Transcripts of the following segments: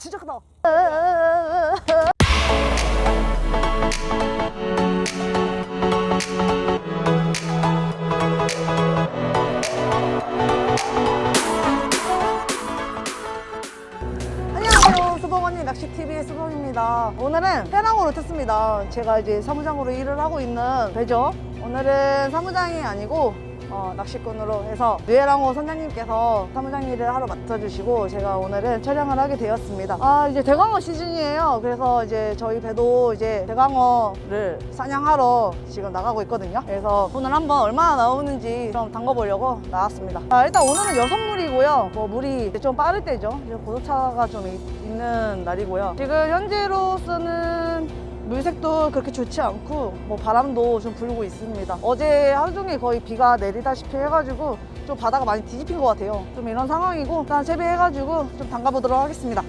진짜 크다. 안녕하세요. 수봉 언니 낚시TV의 수봉입니다. 오늘은 해랑으로 탔습니다. 제가 이제 사무장으로 일을 하고 있는 배죠. 오늘은 사무장이 아니고 어, 낚시꾼으로 해서 뇌랑호 선장님께서 사무장 일을 하러 맡아주시고 제가 오늘은 촬영을 하게 되었습니다. 아 이제 대광어 시즌이에요. 그래서 이제 저희 배도 이제 대광어를 사냥하러 지금 나가고 있거든요. 그래서 오늘 한번 얼마나 나오는지 좀 담궈보려고 나왔습니다. 아, 일단 오늘은 여섯 물이고요. 뭐 물이 좀 빠를 때죠. 고도차가 좀 있- 있는 날이고요. 지금 현재로서는 물색도 그렇게 좋지 않고 뭐 바람도 좀 불고 있습니다. 어제 하루 종일 거의 비가 내리다시피 해가지고 좀 바다가 많이 뒤집힌 것 같아요. 좀 이런 상황이고 일단 재배해가지고 좀 담가보도록 하겠습니다.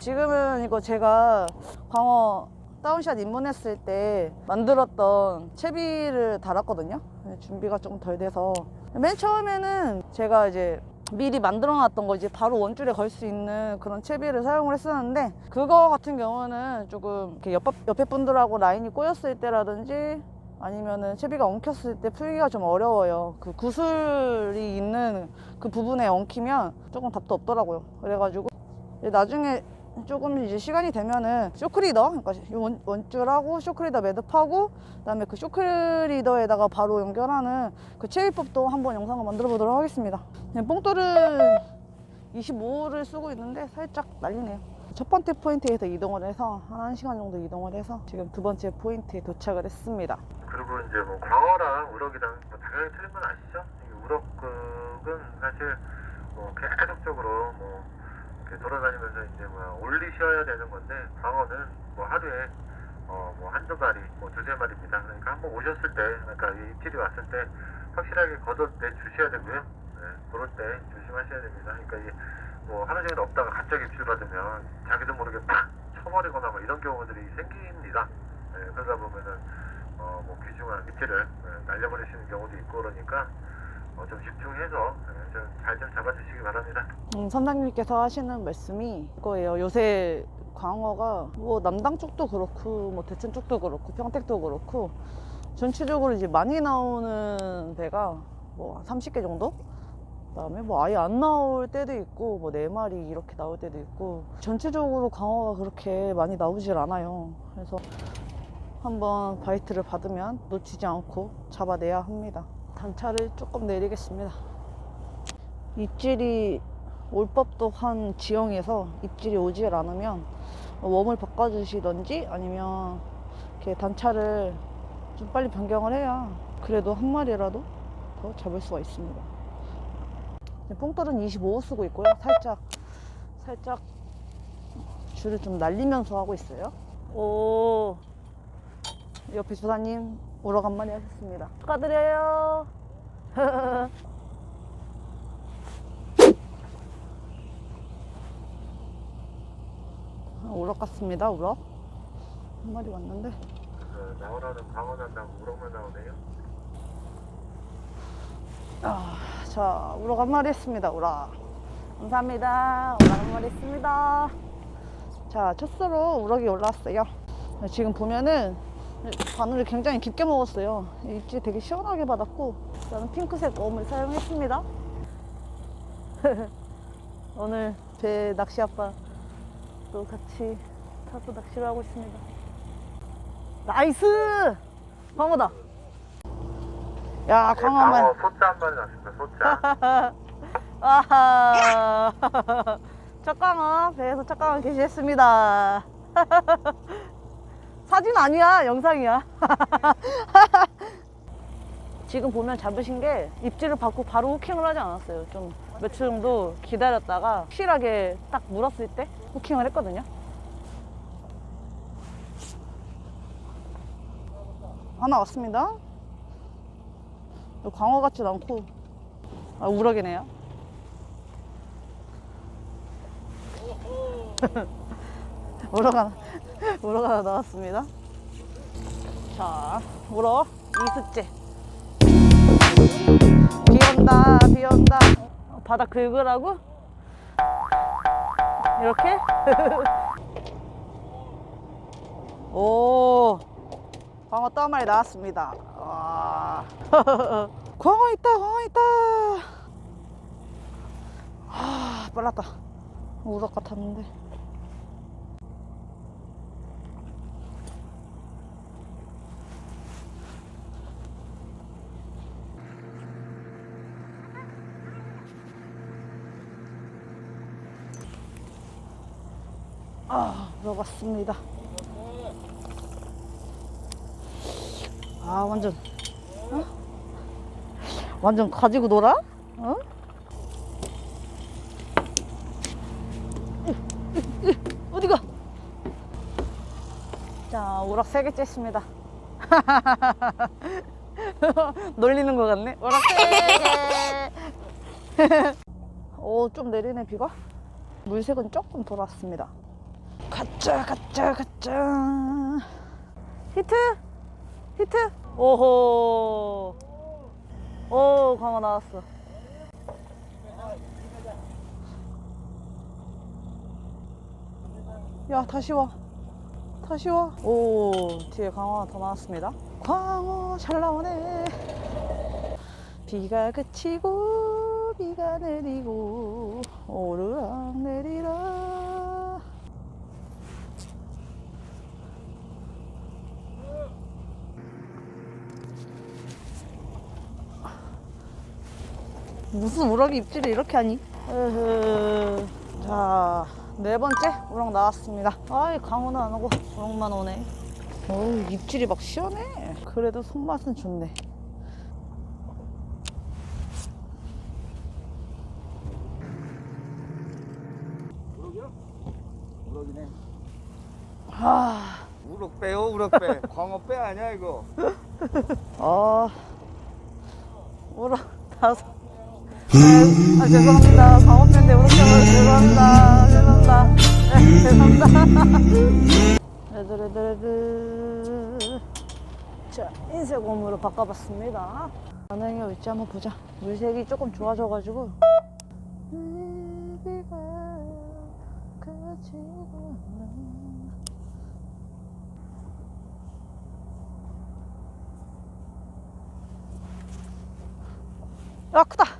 지금은 이거 제가 광어 다운샷 입문했을 때 만들었던 채비를 달았거든요. 네, 준비가 좀덜 돼서 맨 처음에는 제가 이제 미리 만들어 놨던 거 이제 바로 원줄에 걸 수 있는 그런 채비를 사용을 했었는데 그거 같은 경우는 조금 이렇게 옆, 옆에 분들하고 라인이 꼬였을 때라든지 아니면은 채비가 엉켰을 때 풀기가 좀 어려워요. 그 구슬이 있는 그 부분에 엉키면 조금 답도 없더라고요. 그래가지고 나중에 조금 이제 시간이 되면은 쇼크리더, 그러니까 원, 원줄하고 쇼크리더 매듭하고 그다음에 그 쇼크리더에다가 바로 연결하는 그 체위법도 한번 영상을 만들어 보도록 하겠습니다. 네, 뽕돌은 25를 쓰고 있는데 살짝 날리네요. 첫 번째 포인트에서 이동을 해서 한 1시간 정도 이동을 해서 지금 두 번째 포인트에 도착을 했습니다. 그리고 이제 뭐 광어랑 우럭이랑 뭐 당연히 틀린 건 아시죠? 이 우럭은 사실 뭐 계속적으로 뭐 돌아다니면서 이제 뭐 올리셔야 되는 건데 광어는 뭐 하루에 어 뭐 한두 마리, 뭐 두세 마리입니다. 그러니까 한번 오셨을 때, 그러니까 이 입질이 왔을 때 확실하게 걷어내 주셔야 되고요. 네, 그럴 때 조심하셔야 됩니다. 그러니까 이게 뭐 하루 종일 없다가 갑자기 입질 받으면 자기도 모르게 팍 쳐버리거나 뭐 이런 경우들이 생깁니다. 네, 그러다 보면은 어, 뭐 귀중한 밑에를 날려버리시는 경우도 있고 그러니까 어, 좀 집중해서 잘좀 잡아주시기 바랍니다. 음, 선장님께서 하시는 말씀이 그거예요. 요새 광어가 뭐 남당 쪽도 그렇고 뭐 대천 쪽도 그렇고 평택도 그렇고 전체적으로 이제 많이 나오는 배가 뭐 30개 정도? 그다음에 뭐 아예 안 나올 때도 있고 뭐 네 마리 이렇게 나올 때도 있고 전체적으로 광어가 그렇게 많이 나오질 않아요. 그래서 한번 바이트를 받으면 놓치지 않고 잡아내야 합니다. 단차를 조금 내리겠습니다. 입질이 올 법도 한 지형에서 입질이 오질 않으면 웜을 바꿔주시던지 아니면 이렇게 단차를 좀 빨리 변경을 해야 그래도 한 마리라도 더 잡을 수가 있습니다. 네, 뽕돌은 25호 쓰고 있고요. 살짝 살짝 줄을 좀 날리면서 하고 있어요. 오 옆에 조사님 오러간만에 하셨습니다. 축하드려요. 우럭 같습니다, 우럭. 한 마리 왔는데. 그 나오라는 난다고 우럭만 나오네요. 아, 자, 우럭 한 마리 했습니다, 우럭. 감사합니다. 우럭 한 마리 했습니다. 자, 첫수로 우럭이 올라왔어요. 네, 지금 보면은 바늘을 굉장히 깊게 먹었어요. 입질 되게 시원하게 받았고, 저는 핑크색 웜을 사용했습니다. 오늘 제 낚시 아빠 또 같이 타서 낚시를 하고 있습니다. 나이스! 광어다. 야, 네, 광어 한 마리. 한 났습니다. 소자. 아하. 첫강어 배에서 첫강어 게시했습니다. 사진 아니야 영상이야. 지금 보면 잡으신 게 입질을 받고 바로 후킹을 하지 않았어요. 좀 며칠 정도 기다렸다가 확실하게 딱 물었을 때 후킹을 했거든요. 하나 왔습니다. 광어 같진 않고 아, 우럭이네요. 우럭 하나 나왔습니다. 자, 우럭 이수째. 비 온다, 비 온다. 어, 바닥 긁으라고? 이렇게? 오, 광어 또 한 마리 나왔습니다. 와. 광어 있다, 광어 있다. 아, 빨랐다. 우럭 같았는데. 아, 먹었습니다. 아, 완전, 어? 완전 가지고 놀아? 어? 어디가? 자, 우럭 세 개째 있습니다. 놀리는 것 같네. 우럭 세 개. 오, 좀 내리네, 비가? 물색은 조금 돌았습니다. 가짜, 가짜, 가짜. 히트! 히트! 오호. 오, 광어 나왔어. 야, 다시 와. 다시 와. 오, 뒤에 광어 더 나왔습니다. 광어 잘 나오네. 비가 그치고, 비가 내리고, 오르락 내리락. 무슨 우럭이 입질을 이렇게 하니? 자, 네 번째 우럭 나왔습니다. 아이, 강호는 안 오고 우럭만 오네. 어우, 입질이 막 시원해. 그래도 손맛은 좋네. 우럭이요? 우럭이네. 아, 우럭 빼요, 우럭 빼. 광어 빼 아니야 이거? 어, 우럭 다섯. 아, 죄송합니다. 우럭 때문에 죄송합니다. 죄송합니다. 네, 죄송합니다. 레드레드레드. 자, 인쇄곰으로 바꿔봤습니다. 반응이 올지 한번 보자. 물색이 조금 좋아져가지고. 크다 크다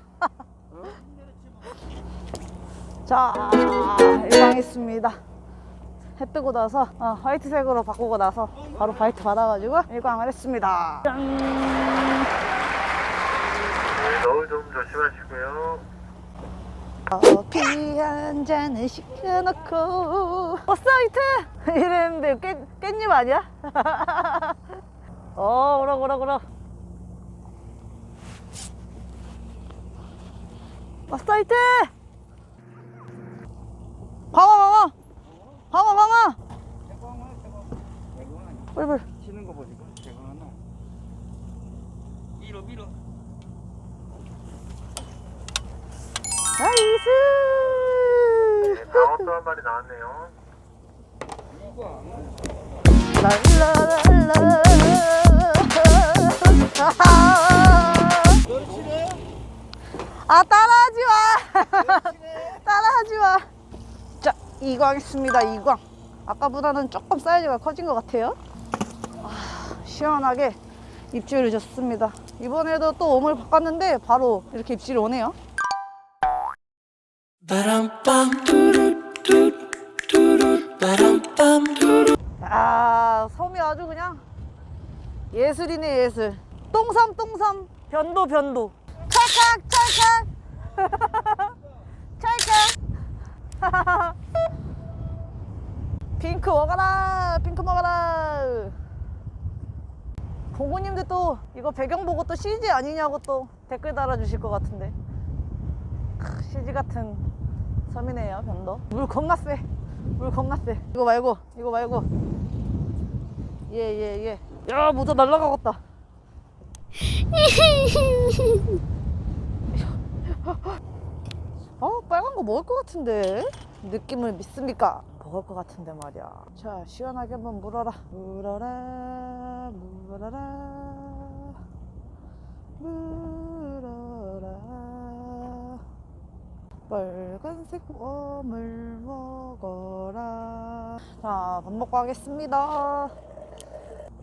자 일광했습니다. 해 뜨고 나서 어, 화이트색으로 바꾸고 나서 바로 바이트 받아가지고 일광을 했습니다. 짠 네, 너울 좀 조심하시고요. 커피 한 잔을 시켜놓고. 어 사이트! 이랬는데 깻, 깻잎 아니야? 어 오라 오라 오라. 어 사이트 광어 광어 광어 광어 대광어, 대광어. 대광어. 뿔뿔 치는 거 보니까 대광어 하나. 밀어, 밀어. 나이스 네, 방어 또한 마리 나왔네요. 랄랄랄라? 아 따라하지 마 따라하지 마자 이광 있습니다 이광 아까보다는 조금 사이즈가 커진 것 같아요. 아, 시원하게 입질을 줬습니다. 이번에도 또 몸을 바꿨는데 바로 이렇게 입질이 오네요. 아 섬이 아주 그냥 예술이네 예술. 똥삼 똥삼 변도 변도. 찰칵 찰칵. 찰칵 핑크 먹어라 핑크 먹어라 보고님들 또 이거 배경 보고 또 CG 아니냐고 또 댓글 달아주실 것 같은데 크, CG 같은 섬이네요 변도 물 겁나 세물 겁나 세. 이거 말고, 이거 말고. 예, 예, 예. 야, 모자 날라가겠다. 어, 빨간 거 먹을 것 같은데? 느낌을 믿습니까? 먹을 것 같은데 말이야. 자, 시원하게 한번 물어라. 물어라, 물어라, 물어라. 빨간색 웜을 먹어라. 자, 밥 먹고 하겠습니다.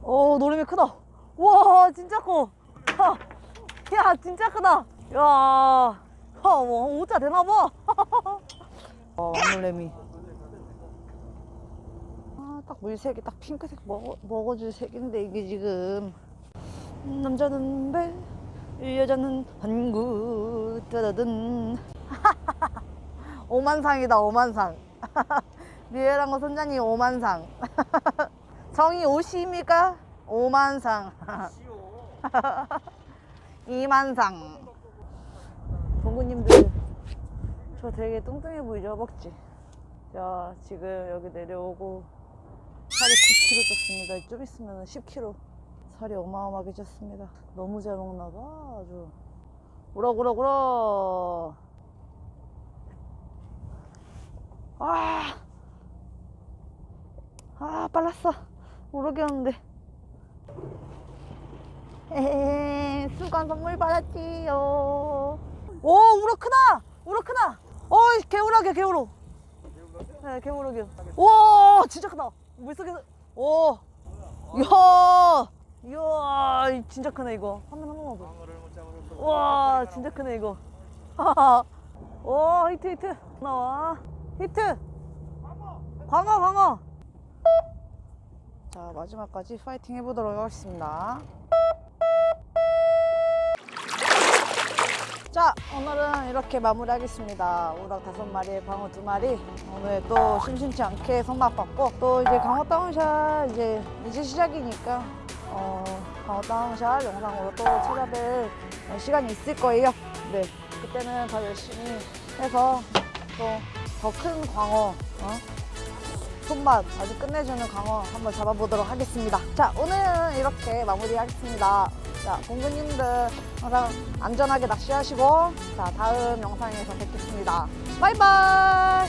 오, 노름이 크다. 와, 진짜 커. 야, 야 진짜 크다. 야, 야, 뭐, 오자 되나봐. 어, 왕물레미. 아, 딱 물색이 딱 핑크색 먹어, 먹어줄 색인데, 이게 지금. 음, 남자는 배, 여자는 한구, 따다든. 오만상이다, 오만상. 미애랑거 선장님 오만상. 성이 오시입니까? 오만상. 이만상. 동구님들, 저 되게 뚱뚱해 보이죠, 허벅지? 자, 지금 여기 내려오고 살이 9kg 쪘습니다. 좀 있으면 10kg. 살이 어마어마하게 쪘습니다. 너무 잘 먹나 봐, 아주. 우럭우럭우럭. 아, 아, 빨랐어. 우럭이었는데. 에헤, 수건 선물 받았지요. 오, 우럭 크다! 우럭 크다! 어이, 개우럭이야, 개우럭. 네, 개우럭이요. 와, 진짜 크다. 물속에서, 오. 이야, 이야, 이 진짜 크네, 이거. 한 번, 한 번만 봐. 와, 진짜 크네, 이거. 오, 히트, 히트. 나와. 히트. 광어, 광어. 자, 마지막까지 파이팅 해보도록 하겠습니다. 자, 오늘은 이렇게 마무리하겠습니다. 우럭 다섯 마리에 광어 두 마리. 오늘 또 심심치 않게 선박받고 또 이제 강어 다운샷 이제 이제 시작이니까 어, 강어 다운샷 영상으로 또 찾아뵐 시간이 있을 거예요. 네, 그때는 더 열심히 해서 또 더 큰 광어, 어? 손맛 아주 끝내주는 광어 한번 잡아보도록 하겠습니다. 자, 오늘은 이렇게 마무리하겠습니다. 자, 공주님들 항상 안전하게 낚시하시고, 자, 다음 영상에서 뵙겠습니다. 바이바이!